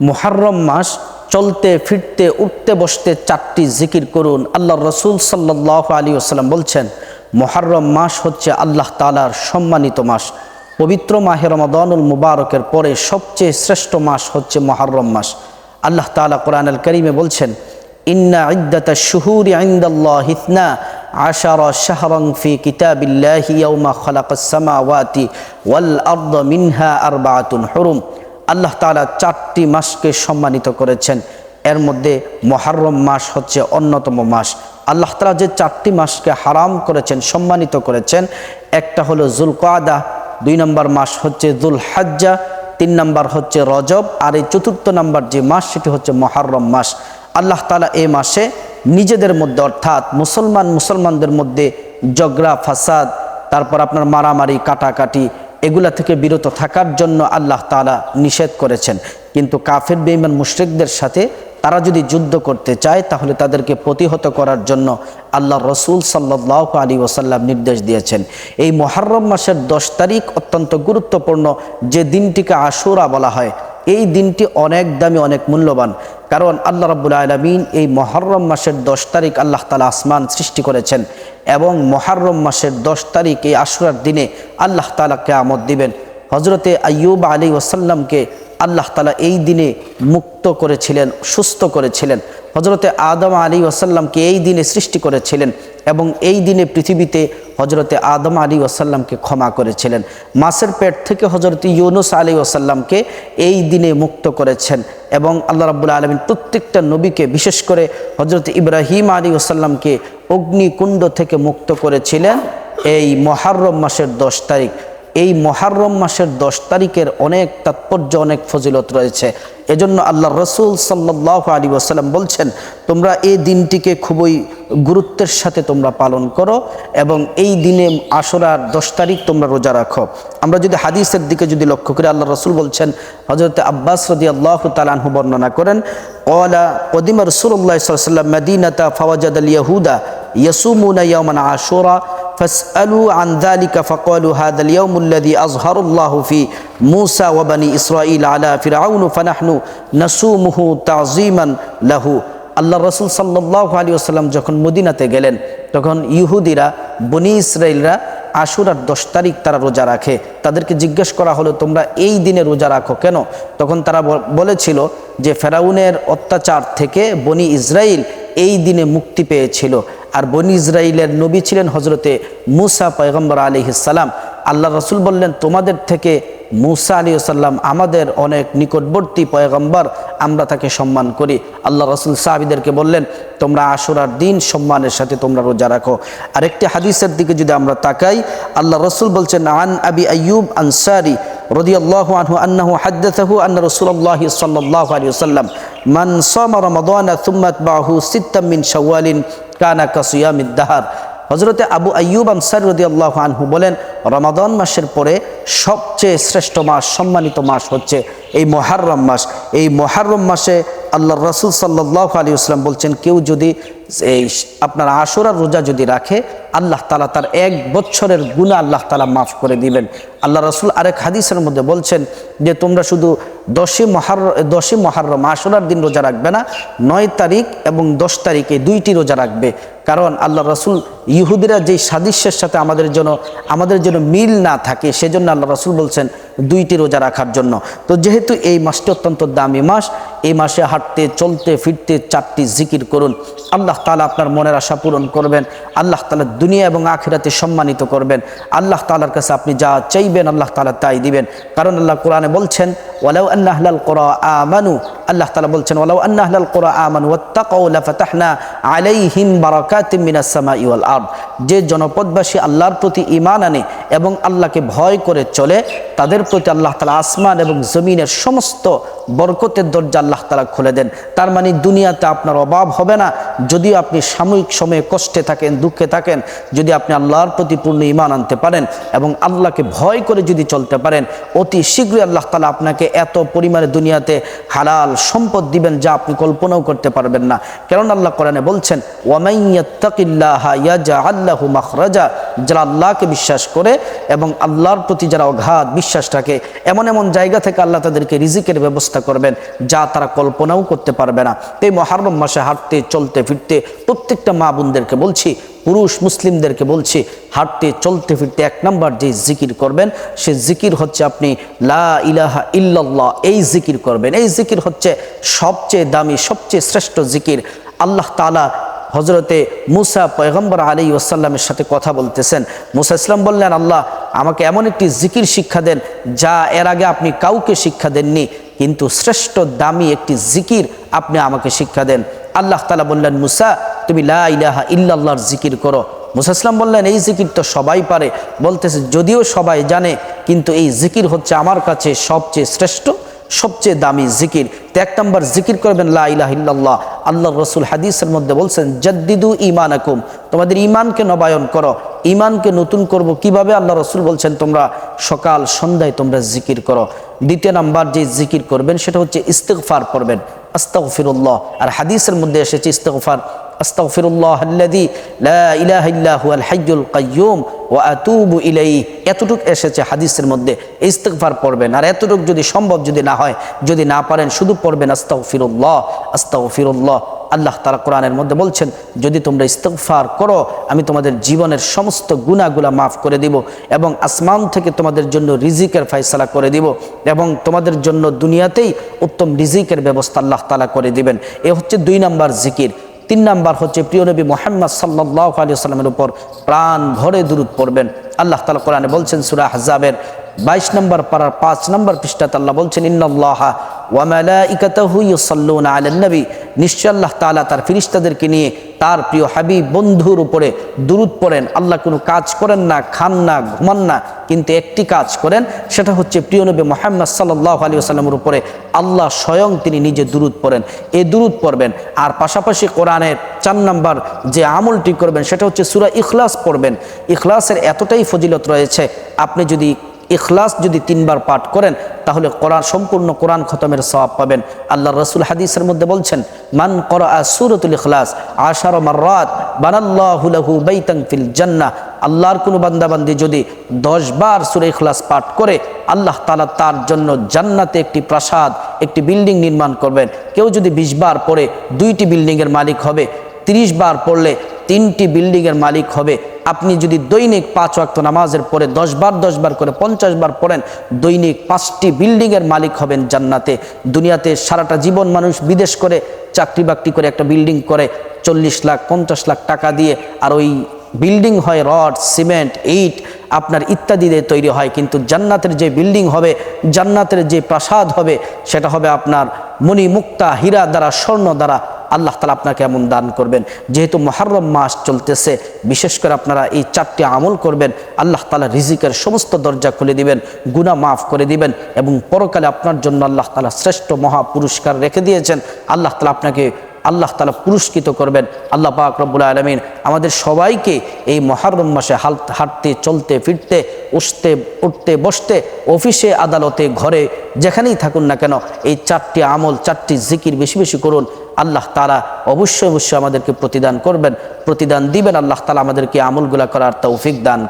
মুহাররম মাস চলতে, ফিরতে, উঠতে, বসতে চারটি জিকির করুন। আল্লাহ রসুল সাল্লাহ আলী আসাল্লাম বলছেন, মুহাররম মাস হচ্ছে আল্লাহ তালার সম্মানিত মাস। পবিত্র মাহে রমাদানুল মুবারকের পরে সবচেয়ে শ্রেষ্ঠ মাস হচ্ছে মুহাররম মাস। আল্লাহ তালা কোরআন আল করিমে বলছেন, ইন্না ইদ্দাতা শুহুরি আইন্দাল্লাহ হিতনা আশার শাহরং ফি কিতাবিল্লাহি ইয়াউমা খালাকাস সামাওয়াতি ওয়াল আরদ মিনহা আরবাআতুন হুরুম। আল্লাহ তাআলা চারটি মাসকে সম্মানিত করেছেন। এর মধ্যে মহারম মাস হচ্ছে অন্যতম মাস। আল্লাহ তাআলা যে চারটি মাসকে হারাম করেছেন, সম্মানিত করেছেন, একটা হলো জুলকাদা, দুই নম্বর মাস হচ্ছে জুল হাজ্জা তিন নম্বর হচ্ছে রজব, আর এই চতুর্থ নম্বর যে মাস সেটি হচ্ছে মহারম মাস। আল্লাহ তালা এই মাসে নিজেদের মধ্যে অর্থাৎ মুসলমান মুসলমানদের মধ্যে জগরা ফাসাদ, তারপর আপনার মারামারি, কাটাকাটি এগুলা থেকে বিরত থাকার জন্য আল্লাহ তালা নিষেধ করেছেন। কিন্তু কাফের বেইমান মুশরিকদের সাথে তারা যদি যুদ্ধ করতে চায়, তাহলে তাদেরকে প্রতিহত করার জন্য আল্লাহ রসুল সাল্লাহ আলী ওসাল্লাম নির্দেশ দিয়েছেন। এই মহারম মাসের দশ তারিখ অত্যন্ত গুরুত্বপূর্ণ, যে দিনটিকে আশুরা বলা হয়। এই দিনটি অনেক দামি, অনেক মূল্যবান। কারণ আল্লাহ রাবুল আলমিন এই মহরম মাসের দশ তারিখ আল্লাহ তালা আসমান সৃষ্টি করেছেন। এবং মহারম মাসের দশ তারিখ এই আশুরার দিনে আল্লাহ তালা কেয়ামত দিবেন। হজরতে আয়ুব আলী ওসাল্লামকে আল্লাহ তালা এই দিনে মুক্ত করেছিলেন, সুস্থ করেছিলেন। হজরতে আদম আলী ওসাল্লামকে এই দিনে সৃষ্টি করেছিলেন এবং এই দিনে পৃথিবীতে হজরতে আদম আলী ওসাল্লামকে ক্ষমা করেছিলেন। মাসের পেট থেকে হজরত ইউনুস আলী ওসাল্লামকে এই দিনে মুক্ত করেছেন এবং আল্লাহ রাবুল আলমিন প্রত্যেকটা নবীকে, বিশেষ করে হজরত ইব্রাহিম আলী ওসাল্লামকে অগ্নিকুণ্ড থেকে মুক্ত করেছিলেন এই মহারম মাসের দশ তারিখ। এই মহারম মাসের দশ তারিখের অনেক তাৎপর্য, অনেক ফজিলত রয়েছে। এজন্য আল্লাহ রসুল সাল্লাহ আলী ওসাল্লাম বলছেন, তোমরা এই দিনটিকে খুবই গুরুত্বের সাথে তোমরা পালন করো এবং এই দিনে আসরার দশ তারিখ তোমরা রোজা রাখো। আমরা যদি হাদিসের দিকে যদি লক্ষ্য করি, আল্লাহ রসুল বলছেন হজরত আব্বাস রদি আল্লাহ তালানহু বর্ণনা করেন ওয়ালা কদিম রসুল্লাহ সাল্লাম মদিনাতা ফওয়াজাদ আল ইয়াহুদা ইয়াসুমুনা ইয়ামান আশুরা। فاسألوا عن ذلك فقالوا هذا اليوم الذي أظهر الله في موسى وبني إسرائيل على فرعون فنحن نصومه تعظيما له আল্লাহ রসুল সাল্লাহ আলী আসাল্লাম যখন মদিনাতে গেলেন তখন ইহুদিরা বনি ইসরায়েলরা আশুরার দশ তারিখ তারা রোজা রাখে তাদেরকে জিজ্ঞেস করা হলো তোমরা এই দিনে রোজা রাখো কেন তখন তারা বলেছিল যে ফেরাউনের অত্যাচার থেকে বনি ইসরায়েল এই দিনে মুক্তি পেয়েছিল আর বনি ইসরায়েলের নবী ছিলেন হজরতে মুসা পয়গম্বর আলী সালাম। আল্লাহ রসুল বললেন, তোমাদের থেকে মুসা আলী সাল্লাম আমাদের অনেক নিকটবর্তী পয়গম্বর, আমরা তাকে সম্মান করি। আল্লাহ রসুল সাহাবিদেরকে বললেন, তোমরা আশুরার দিন সম্মানের সাথে তোমরা রোজা রাখো। আরেকটি হাদিসের দিকে যদি আমরা তাকাই, আল্লাহ রসুল বলছেন, আন আবি আয়ুব আনসারি রদি আল্লাহ আনহু আন্নাহু হাদ্দাহু আন্না রসুল্লাহ সাল্লাহ আলী সাল্লাম মান সামা রমাদানা থুম্মাত বাহু সিত্তাম মিন শাওয়ালিন কানা কাসিয়ামিদ্দাহার হজরতে আবু আয়ুব আনসার রদি আল্লাহ আনহু বলেন, রমাদন মাসের পরে সবচেয়ে শ্রেষ্ঠ মাস, সম্মানিত মাস হচ্ছে এই মহারম মাস। এই মহারম মাসে আল্লাহ রসুল সাল্লাহ আলী আসলাম বলছেন, কেউ যদি এই আপনার আশুরার রোজা যদি রাখে, আল্লাহ তালা তার এক বছরের গুণা আল্লাহ তালা মাফ করে দিবেন। আল্লাহ রসুল আরেক হাদিসের মধ্যে বলছেন যে, তোমরা শুধু দশই মহার, দশই মহারম আশুরার দিন রোজা রাখবে না, নয় তারিখ এবং দশ তারিখে দুইটি রোজা রাখবে। কারণ আল্লাহ রসুল, ইহুদিরা যেই সাদৃশ্যের সাথে আমাদের জন্য আমাদের জন্য মিল না থাকে, সেজন্য আল্লাহ রসুল বলছেন দুইটি রোজা রাখার জন্য। তো যেহেতু এই মাসটি অত্যন্ত দামি মাস, এই মাসে হাঁটতে, চলতে, ফিরতে চারটি জিকির করুন। আল্লাহ তালা আপনার মনের আশা পূরণ করবেন। আল্লাহ তালা দুনিয়া এবং আখিরাতে সম্মানিত করবেন। আল্লাহ তালার কাছে আপনি যা চাইবেন আল্লাহ তালা তাই দিবেন। কারণ আল্লাহ কোরআনে বলছেন, ওয়ালাউ আল্লাহলাল কোরআ আমানু। আল্লাহ তালা বলছেন, ওয়ালাউ আল্লাহলাল কোরআ আমানু ওয়াত্তাকাউ লাফাতাহনা আলাইহিম বারাকাতিম মিনাস সামাই ওয়াল আরদ। যে জনপদবাসী আল্লাহর প্রতি ঈমান আনে এবং আল্লাহকে ভয় করে চলে, তাদের প্রতি আল্লাহ তালা আসমান এবং জমিনের সমস্ত বরকতের দরজা আল্লাহ তালা খুলে দেন। তার মানে দুনিয়াতে আপনার অভাব হবে না। যদিও আপনি সাময়িক সময়ে কষ্টে থাকেন, দুঃখে থাকেন, যদি আপনি আল্লাহর প্রতি পূর্ণ ইমান আনতে পারেন এবং আল্লাহকে ভয় করে যদি চলতে পারেন, অতি শীঘ্রই আল্লাহ তালা আপনাকে এত পরিমাণে দুনিয়াতে হালাল সম্পদ দিবেন যা আপনি কল্পনাও করতে পারবেন না। কেন আল্লাহ কোরআনে বলছেন ওয়ামাইয়া তাকিল্লা ইয়াজা আল্লাহ মাখরাজা। যারা আল্লাহকে বিশ্বাস করে এবং আল্লাহর প্রতি যারা অঘাত বিশ্বাস রাখে, এমন এমন জায়গা থেকে আল্লাহ তাদেরকে রিজিকের ব্যবস্থা করবেন যা তারা কল্পনাও করতে পারবে না। এই মহারম মাসে হাঁটতে, চলতে, ফিরতে প্রত্যেকটা মা বোনদেরকে বলছি, পুরুষ মুসলিমদেরকে বলছি, হাঁটতে, চলতে, ফিরতে এক নাম্বার যে জিকির করবেন, সে জিকির হচ্ছে আপনি লা ইলাহা ইল্লাল্লাহ এই জিকির করবেন। এই জিকির হচ্ছে সবচেয়ে দামি, সবচেয়ে শ্রেষ্ঠ জিকির। আল্লাহ তালা হজরতে মুসা পয়গম্বর আলী ওসাল্লামের সাথে কথা বলতেছেন। মুসা ইসলাম বললেন, আল্লাহ, আমাকে এমন একটি জিকির শিক্ষা দেন যা এর আগে আপনি কাউকে শিক্ষা দেননি, কিন্তু শ্রেষ্ঠ দামি একটি জিকির আপনি আমাকে শিক্ষা দেন। আল্লাহ তালা বললেন, মুসা, তুমি লা ইলাহা ইল্লাল্লাহর জিকির করো। মুসা ইসলাম বললেন, এই জিকির তো সবাই পারে। বলতেছে, যদিও সবাই জানে, কিন্তু এই জিকির হচ্ছে আমার কাছে সবচেয়ে শ্রেষ্ঠ সবচেয়ে দামি জিকির। তো এক নম্বর জিকির করবেন, লা ইলাহা ইল্লাল্লাহ। আল্লাহ রসুল হাদিসের মধ্যে বলছেন, জদ্দিদু ইমানাকুম তোমাদের ইমানকে নবায়ন করো। ইমানকে নতুন করব কীভাবে? আল্লাহ রসুল বলছেন, তোমরা সকাল সন্ধ্যায় তোমরা জিকির করো। দ্বিতীয় নাম্বার যে জিকির করবেন, সেটা হচ্ছে ইস্তেগফার করবেন আস্তাগফিরুল্লাহ। আর হাদিসের মধ্যে এসেছে ইস্তেগফার। আল্লাযী লা ইলাহা ইল্লা হুয়াল হাইয়ুল কাইয়্যুম ওয়া আতুবু ইলাইহি। এতটুক এসেছে হাদিসের মধ্যে, ইস্তেগফার পড়বেন। আর এতটুক যদি সম্ভব যদি না হয়, যদি না পারেন, শুধু পড়বেন আস্তাগফিরুল্লাহ আস্তাগফিরুল্লাহ। আল্লাহ তারা কোরআনের মধ্যে বলছেন, যদি তোমরা ইস্তফার করো, আমি তোমাদের জীবনের সমস্ত গুণাগুলা মাফ করে দিব এবং আসমান থেকে তোমাদের জন্য রিজিকের ফয়সালা করে দিব এবং তোমাদের জন্য দুনিয়াতেই উত্তম রিজিকের ব্যবস্থা আল্লাহ তালা করে দিবেন। এ হচ্ছে দুই নাম্বার জিকির। তিন নাম্বার হচ্ছে প্রিয় নবী মোহাম্মদ সাল্লাহ আলী সাল্লামের উপর প্রাণ ভরে দূরত পড়বেন। আল্লাহ তালা কোরআনে বলছেন সুরা হাজাবের বাইশ নম্বর পাড়ার পাঁচ নম্বর পৃষ্ঠাতে আল্লাহ বলছেন ইন্নআল্লাহা ওয়ামালা ওয়ামালাইকাতাহু ইউসাল্লুনা আলান নবী নিশ্চয় আল্লাহ তাআলা তার ফিরিস্তাদেরকে নিয়ে তার প্রিয় হাবিব বন্ধুর উপরে দুরুদ পড়েন। আল্লাহ কোনো কাজ করেন না, খান না, ঘুমান না, কিন্তু একটি কাজ করেন, সেটা হচ্ছে প্রিয় নবী মোহাম্মদ সাল্লাহ আলী আসাল্লামের উপরে আল্লাহ স্বয়ং তিনি নিজে দুরুদ পড়েন। এ দুরুদ পড়বেন। আর পাশাপাশি কোরআনের চার নাম্বার যে আমলটি করবেন, সেটা হচ্ছে সুরা ইখলাস পড়বেন। ইখলাসের এতটাই ফজিলত রয়েছে, আপনি যদি ইখলাস যদি তিনবার পাঠ করেন, তাহলে কোরআন, সম্পূর্ণ কোরআন খতমের সওয়াব পাবেন। আল্লাহ রসুল হাদিসের মধ্যে বলছেন, মান করা সুরতুল ইখলাস আশার মার্রাত বানাল্লাহুলাহু বাইতাং ফিল জান্নাহ। আল্লাহর কোনো বান্দাবান্দি যদি দশ বার সুরে ইখলাস পাঠ করে, আল্লাহ তালা তার জন্য জান্নাতে একটি প্রাসাদ, একটি বিল্ডিং নির্মাণ করবেন। কেউ যদি বিশ বার পড়ে, দুইটি বিল্ডিংয়ের মালিক হবে। তিরিশ বার পড়লে তিনটি বিল্ডিংয়ের মালিক হবে। আপনি যদি দৈনিক পাঁচ ওয়াক্ত নামাজের পরে দশ বার দশ বার করে পঞ্চাশ বার পড়েন, দৈনিক পাঁচটি বিল্ডিংয়ের মালিক হবেন জান্নাতে। দুনিয়াতে সারাটা জীবন মানুষ বিদেশ করে চাকরি বাকরি করে একটা বিল্ডিং করে, চল্লিশ লাখ, পঞ্চাশ লাখ টাকা দিয়ে, আর ওই বিল্ডিং হয় রড, সিমেন্ট, ইট, আপনার ইত্যাদি দিয়ে তৈরি হয়। কিন্তু জান্নাতের যে বিল্ডিং হবে, জান্নাতের যে প্রাসাদ হবে, সেটা হবে আপনার মণি মুক্তা হীরা দ্বারা, স্বর্ণ দ্বারা আল্লাহ তালা আপনাকে এমন দান করবেন। যেহেতু মহারম মাস চলতেছে, বিশেষ করে আপনারা এই চারটি আমল করবেন, আল্লাহ তালা রিজিকের সমস্ত দরজা খুলে দিবেন গুণা মাফ করে দিবেন এবং পরকালে আপনার জন্য আল্লাহ তালা শ্রেষ্ঠ মহা পুরস্কার রেখে দিয়েছেন। আল্লাহ তালা আপনাকে, আল্লাহ তালা পুরস্কৃত করবেন। আল্লাহ পাক রব্বুল আলমিন আমাদের সবাইকে এই মহারম মাসে হাল হাঁটতে, চলতে, ফিরতে, উঠতে উঠতে, বসতে, অফিসে, আদালতে, ঘরে, যেখানেই থাকুন না কেন, এই চারটি আমল, চারটি জিকির বেশি বেশি করুন। আল্লাহ তালা অবশ্যই অবশ্যই আমাদেরকে প্রতিদান করবেন, প্রতিদান দিবেন, আল্লাহ তালা আমাদেরকে আমলগুলা করার তৌফিক দান